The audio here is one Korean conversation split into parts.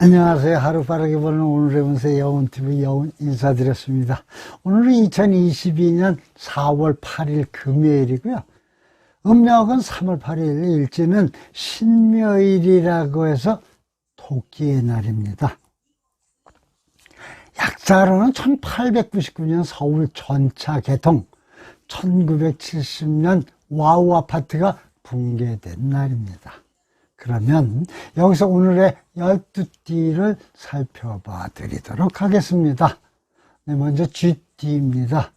안녕하세요. 하루 빠르게 보는 오늘의 운세 여운TV 여운 인사드렸습니다. 오늘은 2022년 4월 8일 금요일이고요. 음력은 3월 8일, 일지는 신묘일이라고 해서 토끼의 날입니다. 약자로는 1899년 서울 전차 개통, 1970년 와우 아파트가 붕괴된 날입니다. 그러면 여기서 오늘의 12띠를 살펴봐 드리도록 하겠습니다. 네, 먼저 쥐띠입니다.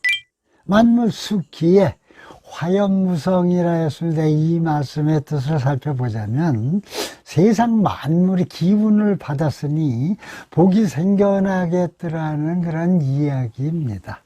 만물수기에 화염무성이라 했습니다. 이 말씀의 뜻을 살펴보자면 세상 만물이 기운을 받았으니 복이 생겨나겠더라는 그런 이야기입니다.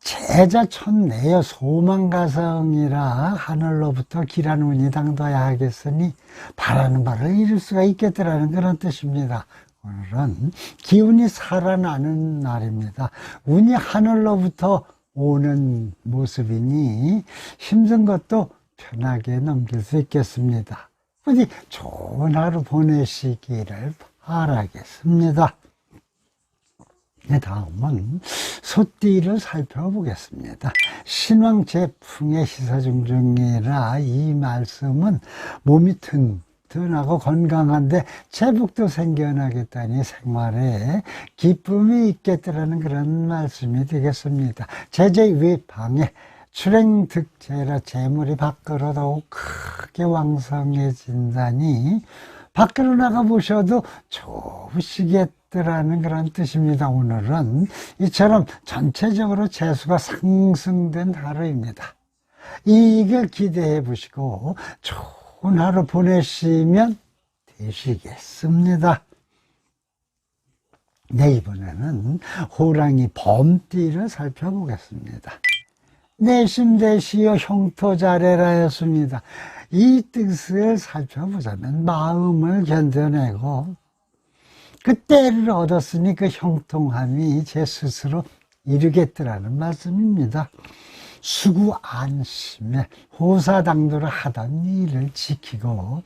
제자 천내여 소망가성이라 하늘로부터 길한 운이 당도야 하겠으니 바라는 바를 이룰 수가 있겠더라는 그런 뜻입니다. 오늘은 기운이 살아나는 날입니다. 운이 하늘로부터 오는 모습이니 힘든 것도 편하게 넘길 수 있겠습니다. 어디 좋은 하루 보내시기를 바라겠습니다. 네, 다음은 소띠를 살펴보겠습니다. 신왕 제풍의 시사중중이라 이 말씀은 몸이 튼튼하고 건강한데 제복도 생겨나겠다니 생활에 기쁨이 있겠다라는 그런 말씀이 되겠습니다. 제재 외방에 출행득제라 재물이 밖으로 더욱 크게 왕성해진다니 밖으로 나가 보셔도 좋으시겠더 라는 그런 뜻입니다. 오늘은 이처럼 전체적으로 재수가 상승된 하루입니다. 이걸 기대해 보시고 좋은 하루 보내시면 되시겠습니다. 네, 이번에는 호랑이 범띠를 살펴보겠습니다. 내심대시여 형토 잘해라 했습니다. 이 뜻을 살펴보자면 마음을 견뎌내고 그 때를 얻었으니 그 형통함이 제 스스로 이루겠더라는 말씀입니다. 수구 안심에 호사당도를 하던 일을 지키고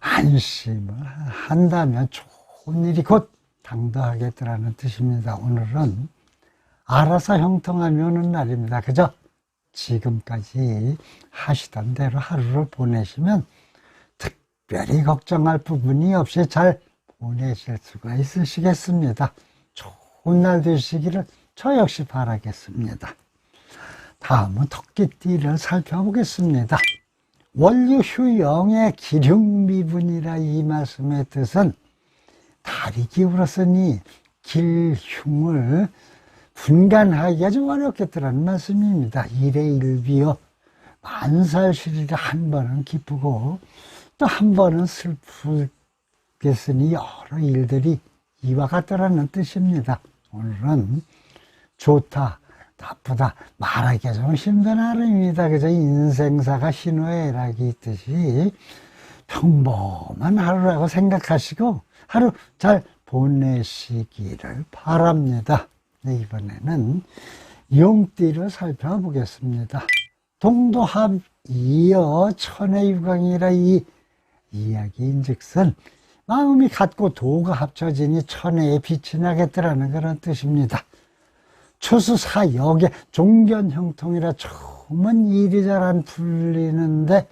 안심을 한다면 좋은 일이 곧 당도하겠더라는 뜻입니다. 오늘은 알아서 형통함이 오는 날입니다. 그죠? 지금까지 하시던 대로 하루를 보내시면 특별히 걱정할 부분이 없이 잘 보내실 수가 있으시겠습니다. 좋은 날 되시기를 저 역시 바라겠습니다. 다음은 토끼띠를 살펴보겠습니다. 원류휴영의 기륭미분이라 이 말씀의 뜻은 달이 기울었으니 길흉을 분간하기가 좀 어렵겠더라는 말씀입니다. 일의 일비요. 만살실이라 한 번은 기쁘고 또 한 번은 슬 프겠으니 여러 일들이 이와 같더라는 뜻입니다. 오늘은 좋다, 나쁘다 말하기가 좀 힘든 하루입니다. 그저 인생사가 신호애락이 있듯이 평범한 하루라고 생각하시고 하루 잘 보내시기를 바랍니다. 네, 이번에는 용띠를 살펴보겠습니다. 동도합 이어 천해유광이라 이 이야기인 즉슨 마음이 같고 도가 합쳐지니 천해에 빛이 나겠더라는 그런 뜻입니다. 초수사 역의 종견 형통이라 처음은 일이 잘 안 풀리는데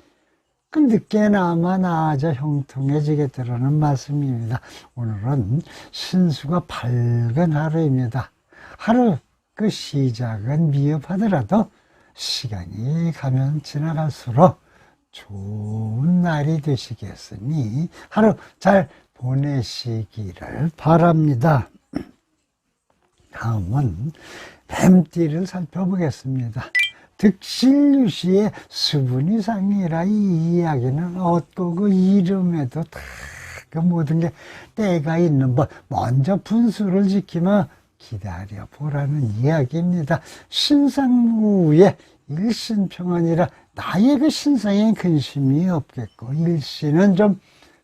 그 늦게나마 나아져 형통해지겠더라는 말씀입니다. 오늘은 신수가 밝은 하루입니다. 하루 그 시작은 미흡하더라도 시간이 가면 지나갈수록 좋은 날이 되시겠으니 하루 잘 보내시기를 바랍니다. 다음은 뱀띠를 살펴보겠습니다. 득실유시의 수분이 상이라 이 이야기는 얻고 그 이름에도 다 그 모든 게 때가 있는 법 먼저 분수를 지키면 기다려 보라는 이야기입니다. 신상무의 일신평안이라 나의 그 신상에 근심이 없겠고 일신은 좀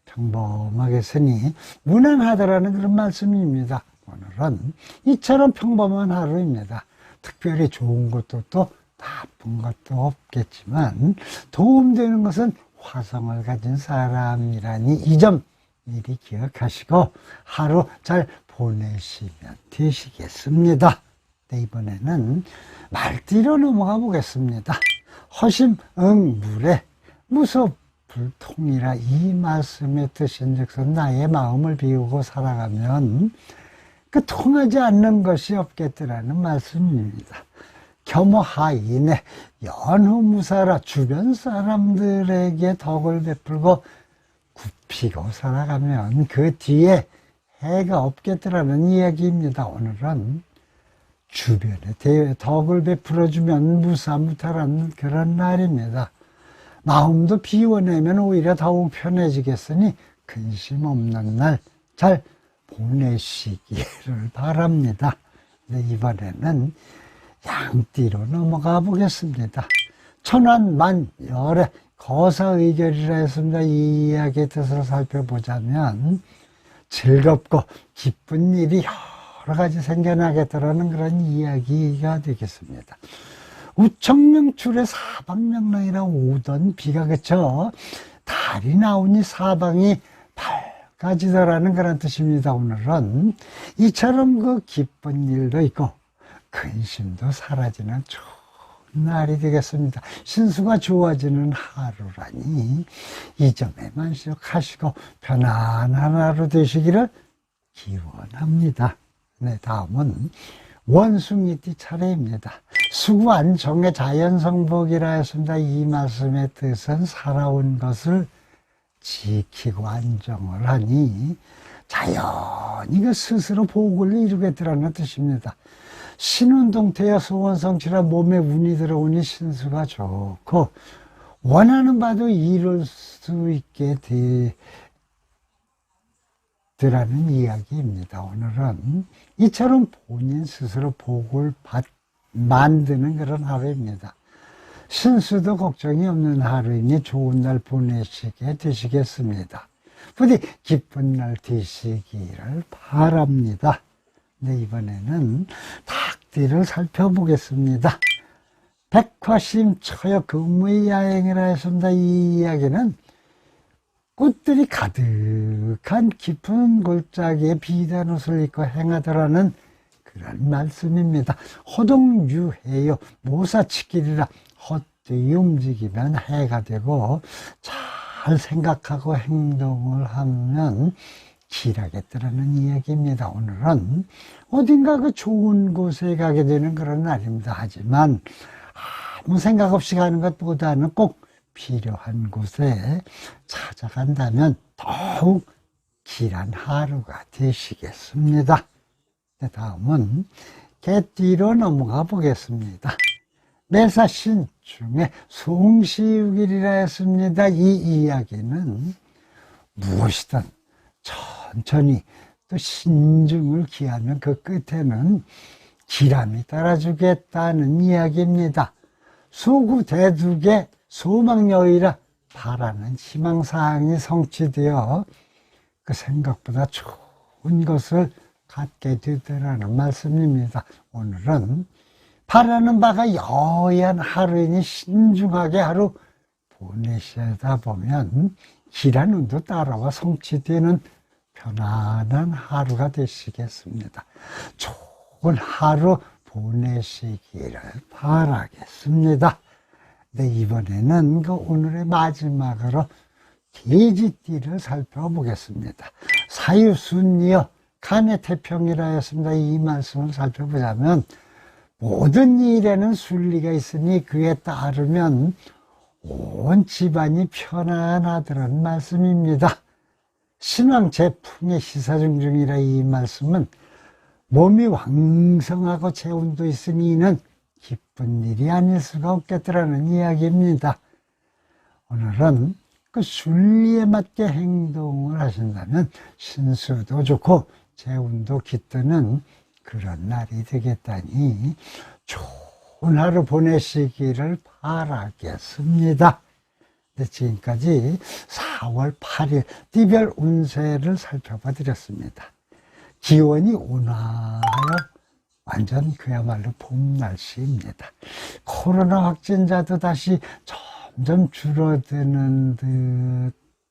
평범하겠으니 무난하다라는 그런 말씀입니다. 오늘은 이처럼 평범한 하루입니다. 특별히 좋은 것도 또 나쁜 것도 없겠지만 도움되는 것은 화성을 가진 사람이라니 이 점 미리 기억하시고 하루 잘 보내시면 되시겠습니다. 네, 이번에는 말띠로 넘어가 보겠습니다. 허심응물에 무소불통이라 이 말씀에 뜻인즉슨 나의 마음을 비우고 살아가면 그 통하지 않는 것이 없겠더라는 말씀입니다. 겸허하인에 연후무사라 주변 사람들에게 덕을 베풀고 굽히고 살아가면 그 뒤에 해가 없겠더라는 이야기입니다. 오늘은 주변에 대- 덕을 베풀어주면 무사무탈한 그런 날입니다. 마음도 비워내면 오히려 더욱 편해지겠으니 근심 없는 날 잘 보내시기를 바랍니다. 네, 이번에는 양띠로 넘어가 보겠습니다. 천안만 열의 거사의결이라 했습니다. 이 이야기의 뜻을 살펴보자면 즐겁고 기쁜 일이 여러 가지 생겨나겠다라는 그런 이야기가 되겠습니다. 우청명출의 사방명랑이라 오던 비가 그쳐 달이 나오니 사방이 밝아지더라는 그런 뜻입니다. 오늘은 이처럼 그 기쁜 일도 있고 근심도 사라지는 좋은 날이 되겠습니다. 신수가 좋아지는 하루라니 이 점에 만족하시고 편안한 하루 되시기를 기원합니다. 네, 다음은 원숭이띠 차례입니다. 수고한 정의 자연성복이라 했습니다. 이 말씀의 뜻은 살아온 것을 지키고 안정을 하니 자연히 그 스스로 복을 이루겠더라는 뜻입니다. 신운동태여 소원성취라 몸에 운이 들어오니 신수가 좋고 원하는 바도 이룰 수 있게 되 더라는 이야기입니다. 오늘은 이처럼 본인 스스로 복을 받, 만드는 그런 하루입니다. 신수도 걱정이 없는 하루이니 좋은 날 보내시게 되시겠습니다. 부디 기쁜 날 되시기를 바랍니다. 네, 이번에는 닭띠를 살펴보겠습니다. 백화심 처여 근무의 야행이라 했습니다. 이 이야기는 꽃들이 가득한 깊은 골짜기에 비단 옷을 입고 행하더라는 그런 말씀입니다. 호동유해요. 모사치길이라 헛되이 움직이면 해가 되고 잘 생각하고 행동을 하면 길하겠다라는 이야기입니다. 오늘은 어딘가 그 좋은 곳에 가게 되는 그런 날입니다. 하지만 아무 생각 없이 가는 것보다는 꼭 필요한 곳에 찾아간다면 더욱 길한 하루가 되시겠습니다. 네, 다음은 개띠로 넘어가 보겠습니다. 매사신 중에 송시육일이라 했습니다. 이 이야기는 무엇이든 천천히 또 신중을 기하면 그 끝에는 기람이 따라주겠다는 이야기입니다. 소구 대두개 소망여의라 바라는 희망사항이 성취되어 그 생각보다 좋은 것을 갖게 되더라는 말씀입니다. 오늘은 바라는 바가 여의한 하루이니 신중하게 하루 보내시다 보면 길한 운도 따라와 성취되는 편안한 하루가 되시겠습니다. 좋은 하루 보내시기를 바라겠습니다. 네, 이번에는 그 오늘의 마지막으로 돼지띠를 살펴보겠습니다. 사유순이여 간의 태평이라 했습니다. 이 말씀을 살펴보자면 모든 일에는 순리가 있으니 그에 따르면 온 집안이 편안하더란 말씀입니다. 신왕 제풍의 시사중중이라 이 말씀은 몸이 왕성하고 재운도 있으니 이는 기쁜 일이 아닐 수가 없겠더라는 이야기입니다. 오늘은 그 순리에 맞게 행동을 하신다면 신수도 좋고 재운도 깃드는 그런 날이 되겠다니 좋은 하루 보내시기를 바라겠습니다. 네, 지금까지 4월 8일 띠별 운세를 살펴봐 드렸습니다. 기온이 온화하여 완전 그야말로 봄 날씨입니다. 코로나 확진자도 다시 점점 줄어드는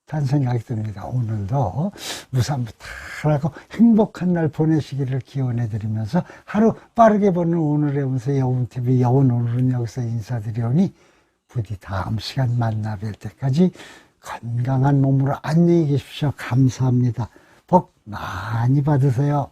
좋다는 생각이 듭니다. 오늘도 무사무탈하고 행복한 날 보내시기를 기원해 드리면서 하루 빠르게 보는 오늘의 운세 여운TV 여운 오늘은 여기서 인사드리오니 부디 다음 시간 만나 뵐 때까지 건강한 몸으로 안녕히 계십시오. 감사합니다. 복 많이 받으세요.